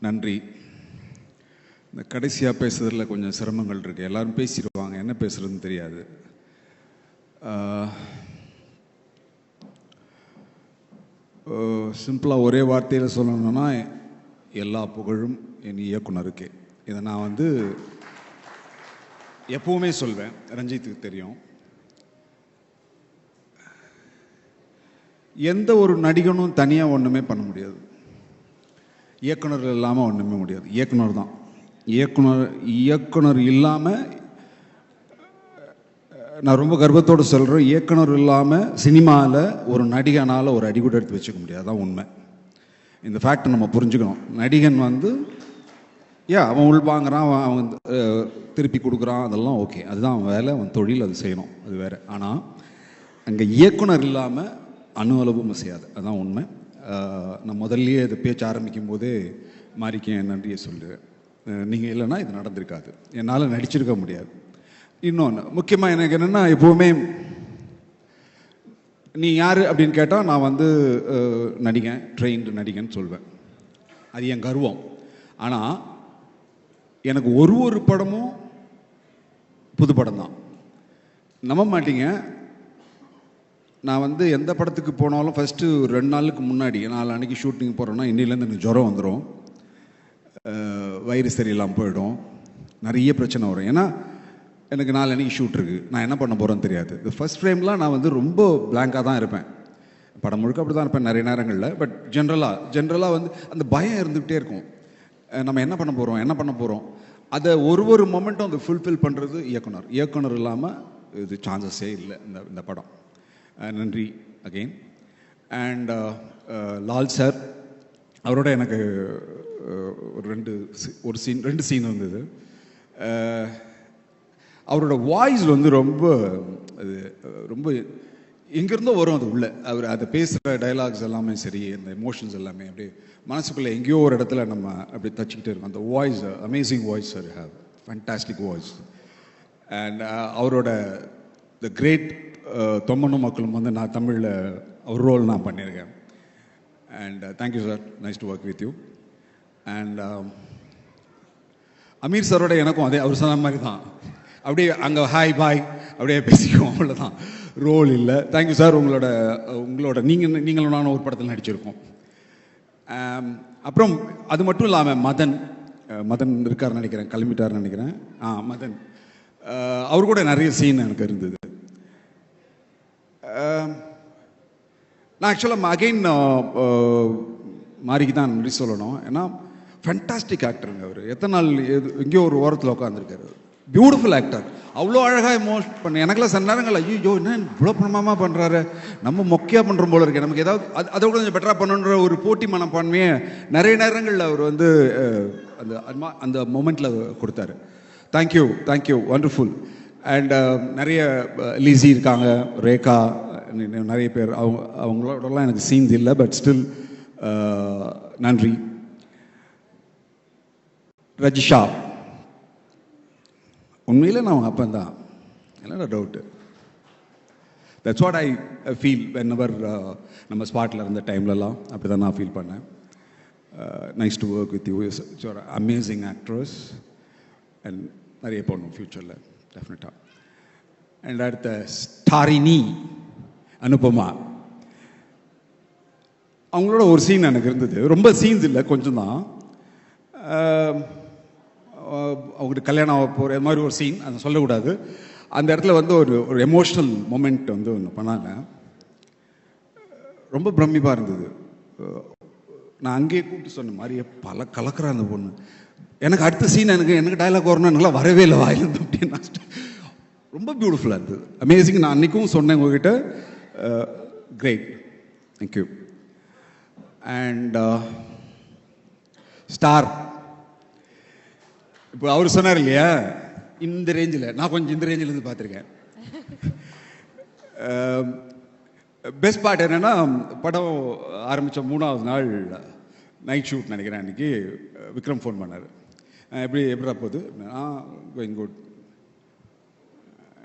நன்றி. இந்த கடைசியாக பேசுறதுல கொஞ்சம் சிரமங்கள் இருக்குது எல்லாரும் பேசிடுவாங்க. என்ன பேசுகிறதுன்னு தெரியாது. சிம்பிளாக ஒரே வார்த்தையில் சொல்லணும்னா எல்லா புகழும் என் இயக்குனருக்கே. இதை நான் வந்து எப்பவுமே சொல்வேன். ரஞ்சித்துக்கு தெரியும். எந்த ஒரு நடிகனும் தனியாக ஒன்றுமே பண்ண முடியாது. இயக்குனர் இல்லாமல் ஒன்றுமே முடியாது. இயக்குனர் தான். இயக்குனர் இயக்குனர் இல்லாமல் நான் ரொம்ப கர்வத்தோடு சொல்கிறேன் இயக்குனர் இல்லாமல் சினிமாவில் ஒரு நடிகனால் ஒரு அடிக்கூட எடுத்து வச்சுக்க முடியாது. உண்மை. இந்த ஃபேக்டை நம்ம புரிஞ்சுக்கணும். நடிகன் வந்து ஏன் அவன் உள்வாங்கிறான் அவன் அவன் திருப்பி கொடுக்குறான் அதெல்லாம் ஓகே அதுதான் அவன் வேலை அவன் தொழில் அது செய்யணும். அது வேறு. ஆனால் அங்கே இயக்குனர் இல்லாமல் அணு அளவும் செய்யாது அதுதான் உண்மை. நான் முதல்லையே இதை பேச்சு ஆரம்பிக்கும் போதே மாறிக்க என் நன்றியை சொல்லுவேன் நீங்கள் இல்லைன்னா இது நடந்திருக்காது. என்னால் நடிச்சிருக்க முடியாது. இன்னொன்று முக்கியமாக எனக்கு என்னென்னா எப்போவுமே நீ யார் அப்படின்னு கேட்டால் நான் வந்து நடிகன் ட்ரெயின்டு நடிகன் சொல்வேன். அது என் கர்வம். ஆனால் எனக்கு ஒரு ஒரு படமும் புது படம் தான். நம்ப மாட்டீங்க. நான் வந்து எந்த படத்துக்கு போனாலும் ஃபஸ்ட்டு ரெண்டு நாளுக்கு முன்னாடி நாலு அன்னைக்கு ஷூட்டிங் போகிறேன்னா இன்னிலேருந்து எனக்கு ஜுரம் வந்துடும் வயிறு சரியில்லாமல் போயிடும். நிறைய பிரச்சனை வரும். ஏன்னா எனக்கு நாலு அன்றைக்கி ஷூட் இருக்குது நான் என்ன பண்ண போகிறேன்னு தெரியாது. இந்த ஃபர்ஸ்ட் ஃப்ரேம்லாம் நான் வந்து ரொம்ப பிளாங்காக தான் இருப்பேன். படம் முழுக்க அப்படி தான் இருப்பேன் நிறைய நேரங்களில். பட் ஜென்ரலாக ஜென்ரலாக வந்து அந்த பயம் இருந்துக்கிட்டே இருக்கும். நம்ம என்ன பண்ண போகிறோம் என்ன பண்ண போகிறோம் அதை ஒரு ஒரு மொமெண்ட்டும் அதை ஃபுல்ஃபில் பண்ணுறது இயக்குனர். இயக்குனர் இல்லாமல் இது சான்சஸே இல்லை இந்த இந்த படம். நன்றி again and uh, uh, Lal sir அவரோட எனக்கு ஒரு ரெண்டு ஒரு சீன் ரெண்டு சீன் வந்தது. அவரோட வாய்ஸ் வந்து ரொம்ப அது ரொம்ப எங்கேருந்தோ வரும் அது உள்ள. அவர் அதை பேசுகிற டைலாக்ஸ் எல்லாமே சரி அந்த எமோஷன்ஸ் எல்லாமே அப்படியே மனசுக்குள்ளே எங்கேயோ ஒரு இடத்துல நம்ம அப்படி தச்சுக்கிட்டே இருக்கோம். அந்த voice amazing voice sir have fantastic voice and அவரோட த கிரேட் தொம்மனும் மக்களும் வந்து நான் தமிழில் அவர் ரோல் நான் பண்ணியிருக்கேன். And thank you sir nice to work with you and Aamir சாரோட எனக்கும் அதே அவர் சொன்ன மாதிரி தான். அப்படியே அங்கே ஹாய் பாய் அப்படியே பேசிக்குவோம் அவ்வளோதான் ரோல் இல்லை. தேங்க்யூ சார் உங்களோட உங்களோட நீங்கள் நீங்களும் நானும் ஒரு படத்தில் நடிச்சிருக்கோம். Um, அப்புறம் அது மட்டும் இல்லாமல் மதன் மதன் இருக்காருன்னு நினைக்கிறேன். கிளம்பிட்டாருன்னு நினைக்கிறேன். ஆ மதன். அவர் கூட நிறைய சீன் எனக்கு இருந்தது. நான் ஆக்சுவலாக அகைன் மாறிக்கு தான் நன்றி சொல்லணும். ஏன்னா ஃபென்டாஸ்டிக் ஆக்டருங்க அவர். எத்தனை நாள் எது- எங்கேயோ ஒரு ஓரத்தில் உட்காந்துருக்காரு பியூட்டிஃபுல் ஆக்டர் அவ்வளோ அழகாக எமோஷ் பண்ண எனக்கெல்லாம் சில நேரங்கள் ஐயோ என்ன இவ்வளோ பிரமாமா பண்ணுறாரு நம்ம மொக்கையாக பண்ணுறோம் போல இருக்கு. நமக்கு ஏதாவது அது அதை விட கொஞ்சம் பெட்டராக பண்ணணுன்ற ஒரு போட்டி மனப்பான்மையை நிறைய நேரங்களில் அவர் வந்து அந்த அந்த மொமெண்ட்டில் கொடுத்தாரு. தேங்க்யூ தேங்க்யூ வண்டர்ஃபுல் அண்ட் நிறைய லீசி இருக்காங்க ரேகா நிறைய பேர் அவங்க அவங்களோடலாம் எனக்கு சீன்ஸ் இல்லை பட் ஸ்டில் நன்றி. ரஜிஷா உண்மையில் நான் அவங்க அப்பன் தான் என்னடா doubt that's what I feel whenever நம்ம ஸ்பாட்டில் இருந்த டைம்லலாம் அப்படி தான் நான் ஃபீல் பண்ணேன். Nice to work with you is amazing actress and நிறைய போடணும் ஃப்யூச்சரில் டெஃபினட்டாக அண்ட் அடுத்த ஸ்டாரினி. அனுபமா அவங்களோட ஒரு சீன் எனக்கு இருந்தது. ரொம்ப சீன்ஸ் இல்லை கொஞ்சம் தான் அவங்களுக்கு கல்யாணம் ஆக போகிற மாதிரி ஒரு சீன் அதை சொல்லக்கூடாது. அந்த இடத்துல வந்து ஒரு ஒரு எமோஷ்னல் மூமெண்ட் வந்து ஒன்று பண்ணாங்க. ரொம்ப பிரமிப்பாக இருந்தது. நான் அங்கேயே கூப்பிட்டு சொன்ன மாதிரியே பல கலக்கிற அந்த பொண்ணு. எனக்கு அடுத்த சீன் எனக்கு எனக்கு டைலாக் வரணும் நல்லா வரவே இல்லை வாயிலிருந்து அப்படின்னு ரொம்ப பியூட்டிஃபுல்லாக இருந்தது. அமேசிங் நான் அன்றைக்கும் சொன்னேன் உங்ககிட்ட. கிரேட் தேங்க்யூ அண்ட் ஸ்டார் இப்போ அவர் சொன்னார் இல்லையா? இந்த ரேஞ்சில் நான் கொஞ்சம் இந்த ரேஞ்சில் இருந்து பார்த்துருக்கேன். பெஸ்ட் um, பார்ட் என்னென்னா படம் ஆரம்பித்த மூணாவது நாள் நைட் ஷூட் நினைக்கிறேன் அன்னைக்கு uh, விக்ரம் ஃபோன் பண்ணார். எப்படி எப்படிடா போகுது? ஆ கோயிங் குட்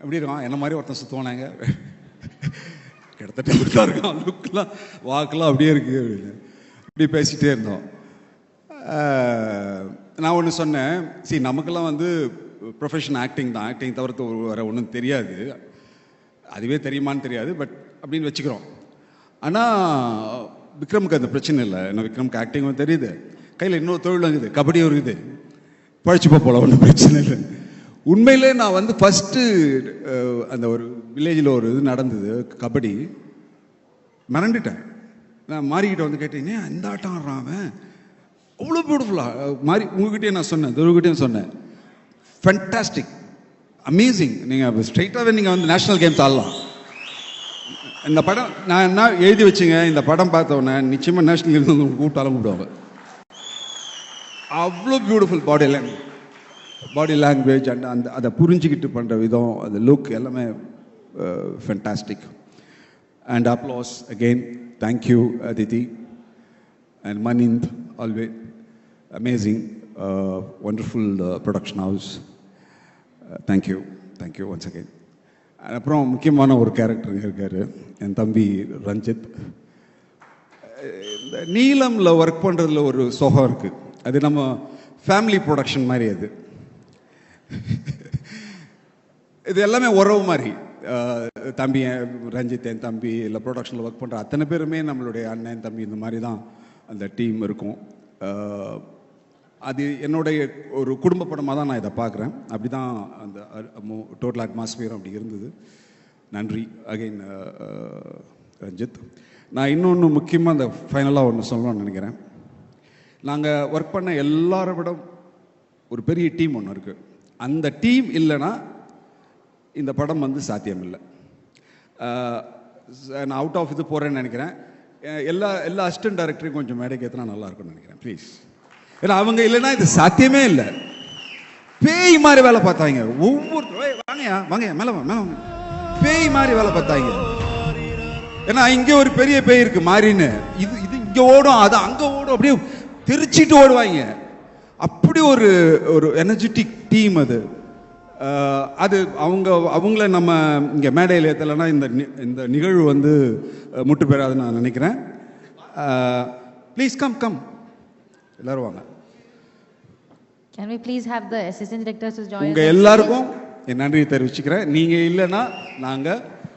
எப்படி இருக்கான்? என்ன மாதிரி ஒருத்தன் சுற்றுவானாங்க கிட்டத்தட்ட இப்படி தான் இருக்கான் லுக்கெலாம் வாக்கெலாம் அப்படியே இருக்கு அப்படின்னு இப்படி பேசிகிட்டே இருந்தோம் நான் ஒன்று சொன்னேன். சரி நமக்கெல்லாம் வந்து ப்ரொஃபஷன் ஆக்டிங் தான். ஆக்டிங் தவிர்த்து வர ஒன்றும் தெரியாது. அதுவே தெரியுமான்னு தெரியாது பட் அப்படின்னு வச்சுக்கிறோம். ஆனால் விக்ரமுக்கு அந்த பிரச்சனை இல்லை. ஏன்னா விக்ரமுக்கு ஆக்டிங்கும் தெரியுது. கையில் இன்னொரு தொழிலும் இருக்குது. கபடியும் இருக்குது. பழச்சிப்போ போல ஒன்றும் பிரச்சனை இல்லை. உண்மையிலே நான் வந்து ஃபஸ்ட்டு அந்த ஒரு வில்லேஜில் ஒரு இது நடந்தது கபடி. மிரண்டுட்டேன். நான் மாறிக்கிட்ட வந்து கேட்டேன் இந்த ஆட்டம் ஆடுறான் அவன்? அவ்வளோ பியூட்டிஃபுல்லாக மாறி உங்ககிட்டயே நான் சொன்னேன் துருகிட்டையும் சொன்னேன். ஃபென்டாஸ்டிக் அமேசிங் நீங்கள் ஸ்ட்ரைட்டாகவே நீங்கள் வந்து நேஷனல் கேம்ஸ் ஆடலாம். இந்த படம் நான் என்ன எழுதி வச்சுங்க இந்த படம் பார்த்த நிச்சயமாக நேஷனல் கேம்ஸ் வந்து கூப்பிட்டாலும் கூப்பிடுவாங்க. அவ்வளோ beautiful body language body language and அந்த அதை புரிஞ்சுக்கிட்டு பண்ணுற விதம் அந்த லுக் எல்லாமே fantastic and applause again thank you Aditi and மனிந்த் always amazing wonderful production house thank you thank you once again அப்புறம் முக்கியமான ஒரு கேரக்டர் இருக்கார். என் தம்பி ரஞ்சித். இந்த நீலம்ல ஒர்க் பண்ணுறதுல ஒரு சுகம் இருக்குது அது நம்ம ஃபேமிலி ப்ரொடக்ஷன் மாதிரி அது. இது எல்லாமே உறவு மாதிரி. தம்பி என் ரஞ்சித் என் தம்பி இல்லை ப்ரொடக்ஷனில் ஒர்க் பண்ணுற அத்தனை பேருமே நம்மளுடைய அண்ணன் தம்பி இந்த மாதிரி தான் அந்த டீம் இருக்கும். அது என்னுடைய ஒரு குடும்ப படமாக தான் நான் இதை பார்க்குறேன். அப்படி தான் அந்த டோட்டல் அட்மாஸ்பியர் அப்படி இருந்தது. நன்றி அகைன் ரஞ்சித். நான் இன்னொன்று முக்கியமாக அந்த ஃபைனலாக ஒன்று சொல்லணும்னு நினைக்கிறேன். நாங்கள் ஒர்க் பண்ண எல்லாரை விட ஒரு பெரிய டீம் ஒன்று இருக்குது அந்த டீம் இல்லைன்னா இந்த படம் வந்து சாத்தியமில்லை. நான் அவுட் ஆஃப் இது போகிறேன்னு நினைக்கிறேன். எல்லா எல்லா அசிஸ்டன்ட் டைரக்டரையும் கொஞ்சம் மேடைக்கு ஏற்றினா நல்லா இருக்கும்னு நினைக்கிறேன் ப்ளீஸ் ஏன்னா அவங்க இல்லைன்னா இது சாத்தியமே இல்லை. பேய் மாதிரி வேலை பார்த்தாங்க. ஒவ்வொரு வாங்கயா வாங்கயா மேலே வாங்க மேலே வாங்க பேய் மாதிரி வேலை பார்த்தாங்க. ஏன்னா இங்கே ஒரு பெரிய பேய் இருக்கு மாறின்னு இது இது இங்கே ஓடும் அது அங்கே ஓடும் அப்படியே தெரிச்சிட்டு ஓடுவாங்க. அப்படி ஒரு ஒரு எனர்ஜெட்டிக் டீம் அது. அது அவங்க அவங்கள நம்ம இங்க மேடையில் ஏற்றலைன்னா இந்த இந்த நிகழ்வு வந்து முட்டு பெறாதுன்னு நான் நினைக்கிறேன். ப்ளீஸ் கம் கம் எல்லாரும் வாங்க. Can we please have the assistant directors to join உங்க us? on எல்லாருக்கும் என் நன்றியை தெரிவிச்சுக்கிறேன். நீங்க இல்லைன்னா நாங்க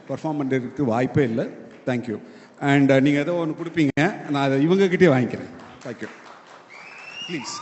பர்ஃபார்ம் பண்ணுறதுக்கு வாய்ப்பே இல்லை. தேங்க்யூ அண்ட் நீங்க ஏதோ ஒன்று கொடுப்பீங்க. நான் அதை இவங்க கிட்டே வாங்கிக்கிறேன். Thank you please